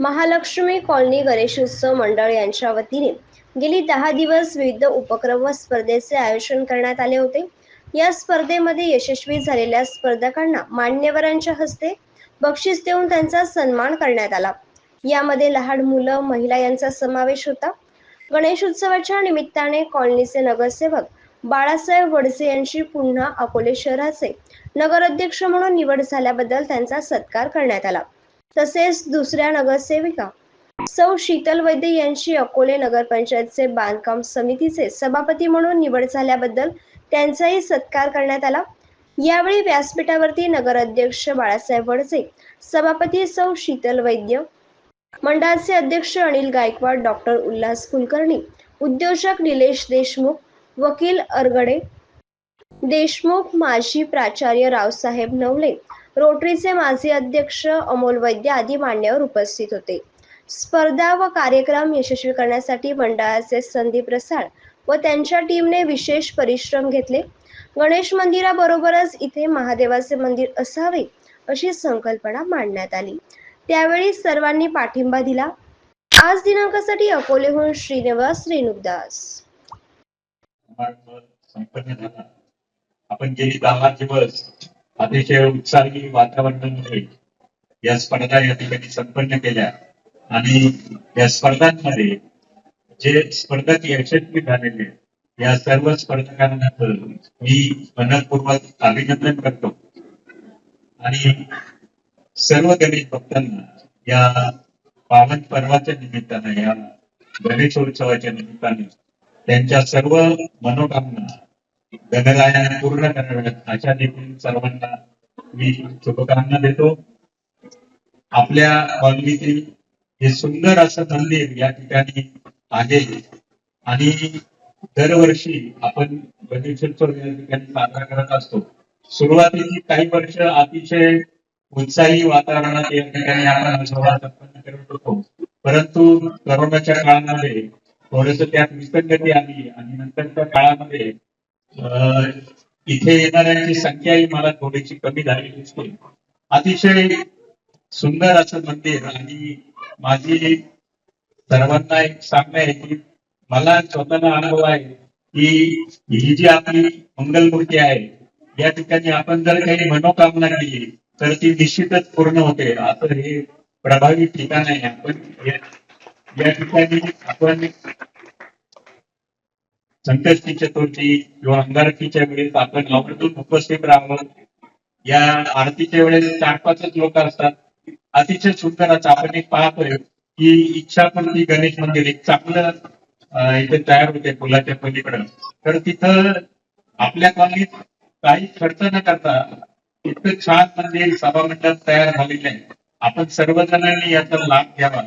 Mahalakshmi colony Ganeshotsav मंडळ यांच्या वतीने गेली दहा दिवस विविध उपक्रम व स्पर्धेचे आयोजन करण्यात आले होते. या स्पर्धेमध्ये यशस्वी झालेल्या स्पर्धकांना मान्यवरांच्या हस्ते बक्षीस देऊन त्यांचा सन्मान करण्यात आला. यामध्ये लहान मुलं महिला यांचा समावेश होता. गणेशोत्सवाच्या निमित्ताने कॉलनीचे नगरसेवक बाळासाहेब वडसे यांची पुन्हा अकोले शहराचे नगराध्यक्ष म्हणून निवड झाल्याबद्दल त्यांचा सत्कार करण्यात आला. तसेच दुसऱ्या नगरसेविका सौ शीतल वैद्य यांची अकोले नगरपंचायतचे बांधकाम समितीचे सभापती म्हणून निवड झाल्याबद्दल त्यांचाही सत्कार करण्यात आला. यावेळी व्यासपीठावरती नगराध्यक्ष बाळासाहेब वडसे सभापती सौ शीतल वैद्य मंडळाचे अध्यक्ष अनिल गायकवाड डॉक्टर उल्हास कुलकर्णी उद्योजक निलेश देशमुख वकील अरगडे देशमुख माजी प्राचार्य रावसाहेब नवले रोटरीचे माजी अध्यक्ष अमोल वैद्य आदी मान्यवर उपस्थित होते. स्पर्धा व कार्यक्रम यशस्वी करण्यासाठी मंडळाचे संदीप रसाळ व त्यांच्या टीमने विशेष परिश्रम घेतले. गणेश मंदिराबरोबरच इथे महादेवाचे मंदिर असावे अशी संकल्पना मांडण्यात आली. त्यावेळी सर्वांनी पाठिंबा दिला. आज दिनांकासाठी अकोलेहून श्रीनिवास रेणुकदास. आपण गेली दहा दिवस अतिशय उत्साही वातावरणामध्ये या स्पर्धा या ठिकाणी संपन्न केल्या. आणि या स्पर्धांमध्ये जे स्पर्धक यशस्वी झालेले या सर्व स्पर्धकांना मी मनपूर्वक अभिनंदन करतो. आणि सर्व गणेश भक्तांना या पावन पर्वाच्या निमित्तानं या गणेशोत्सवाच्या निमित्ताने त्यांच्या सर्व मनोकामना गणरायाने पूर्ण कराव्यात अशा देखील सर्वांना मी शुभकामना देतो. आपल्या कॉलनीतील हे सुंदर असं मंदिर या ठिकाणी आहे. आणि दरवर्षी आपण गणेशोत्सव या ठिकाणी साजरा करत असतो. सुरुवातीची काही वर्ष अतिशय उत्साही वातावरणात या ठिकाणी आपण सोहळा संपन्न करत होतो. परंतु करोनाच्या काळामध्ये थोडस त्यात विसंगती आली आणि नंतरच्या काळामध्ये इथे येणाऱ्यांची संख्याही मला थोडीशी कमी झालेली दिसते. अतिशय सुंदर असं मंदिर आणि माझी सर्वांना एक सांगणं आहे की मला स्वतःला अनुभव आहे की ही जी आपली मंगलमूर्ती आहे या ठिकाणी आपण जर काही मनोकामना केली तर ती निश्चितच पूर्ण होते. असं हे प्रभावी ठिकाण आहे. आपण या ठिकाणी आपण संकष्टी चतुर्थी किंवा अंगारकीच्या वेळेस आपण लॉकडाऊन उपस्थित राहावं. या आरतीच्या वेळेस चार पाचच लोक असतात. अतिशय सुंदर असं आपण एक पाहतोय की इच्छापूर्ती गणेश मंदिर एक चांगलं इथे तयार होते पुलाच्या पलीकडं. तर तिथं आपल्या कॉलनीत काही खर्च न करता इतकं छान मंदिर सभामंडळ तयार झालेलं आहे. आपण सर्वजणांनी याचा लाभ घ्यावा.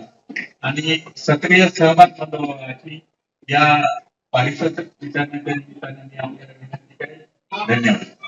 आणि सक्रिय सहभाग नोंदवावा अशी या पारितोषिक विचारण्याच्या निमित्ताने मी आपल्याला विनंती करेन. धन्यवाद.